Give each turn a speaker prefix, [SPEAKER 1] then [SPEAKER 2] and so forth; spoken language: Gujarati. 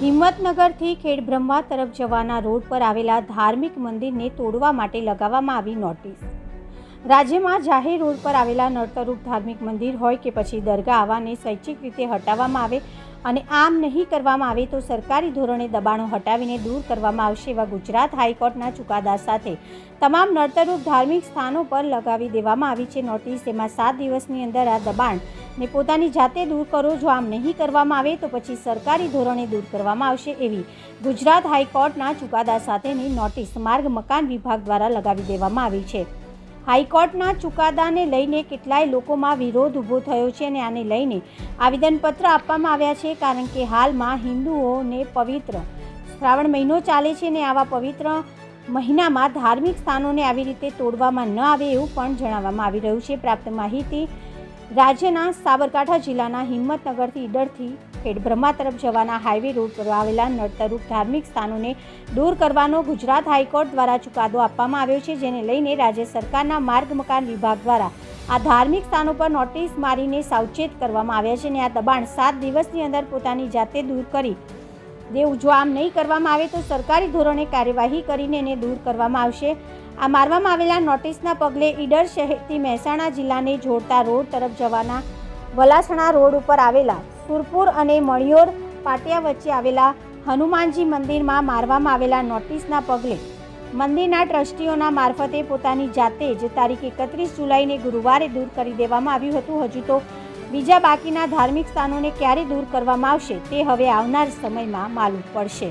[SPEAKER 1] હિંમતનગરથી ખેડબ્રહ્મા તરફ જવાના રોડ પર આવેલા ધાર્મિક મંદિરને તોડવા માટે લગાવવામાં આવી નોટિસ. રાજ્યમાં જાહેર રોડ પર આવેલા નર્તરૂપ ધાર્મિક મંદિર હોય કે પછી દરગાહ આવાને સ્વૈચ્છિક રીતે હટાવવામાં આવે અને આમ નહીં કરવામાં આવે તો સરકારી ધોરણે દબાણો હટાવીને દૂર કરવામાં આવશે એવા ગુજરાત હાઈકોર્ટના ચુકાદા સાથે તમામ નર્તરૂપ ધાર્મિક સ્થાનો પર લગાવી દેવામાં આવી છે નોટિસ. એમાં સાત દિવસની અંદર આ દબાણ ને પોતાની જાતે દૂર કરો, જો આમ નહીં કરવામાં આવે તો પછી સરકારી ધોરણે દૂર કરવામાં આવશે એવી ગુજરાત હાઈકોર્ટના ચુકાદા સાથેની નોટિસ માર્ગ મકાન વિભાગ દ્વારા લગાવી દેવામાં આવી છે. હાઈકોર્ટના ચુકાદાને લઈને કેટલાય લોકોમાં વિરોધ ઊભો થયો છે અને આને લઈને આવેદનપત્ર આપવામાં આવ્યા છે, કારણ કે હાલમાં હિન્દુઓને પવિત્ર શ્રાવણ મહિનો ચાલે છે ને આવા પવિત્ર મહિનામાં ધાર્મિક સ્થાનોને આવી રીતે તોડવામાં ન આવે એવું પણ જણાવવામાં આવી રહ્યું છે. પ્રાપ્ત માહિતી રાજ્યના સાબરકાંઠા જિલ્લાના હિંમતનગરથી ઈડરથી ખેડબ્રહ્મા તરફ જવાના હાઈવે રોડ પર આવેલા નડતરૂપ ધાર્મિક સ્થાનોને દૂર કરવાનો ગુજરાત હાઈકોર્ટ દ્વારા ચુકાદો આપવામાં આવ્યો છે, જેને લઈને રાજ્ય સરકારના માર્ગ મકાન વિભાગ દ્વારા આ ધાર્મિક સ્થાનો પર નોટિસ મારીને સાવચેત કરવામાં આવ્યા છે અને આ દબાણ સાત દિવસની અંદર પોતાની જાતે દૂર કરી દેવું જો આમ નહીં કરવામાં આવે તો સરકારી ધોરણે કાર્યવાહી કરીને એને દૂર કરવામાં આવશે. આ મારવામાં આવેલા નોટિસના પગલે ઈડર શહેરથી મહેસાણા જિલ્લાને જોડતા રોડ તરફ જવાના વલાસણા રોડ ઉપર આવેલા સુરપુર અને મણિયોર પાટિયા વચ્ચે આવેલા હનુમાનજી મંદિરમાં મારવામાં આવેલા નોટિસના પગલે મંદિરના ટ્રસ્ટીઓના મારફતે પોતાની જાતે જ તારીખ એકત્રીસ જુલાઈને ગુરુવારે દૂર કરી દેવામાં આવ્યું હતું. હજુ તો બીજા બાકીના ધાર્મિક સ્થાનોને ક્યારે દૂર કરવામાં આવશે તે હવે આવનાર સમયમાં માલુમ પડશે.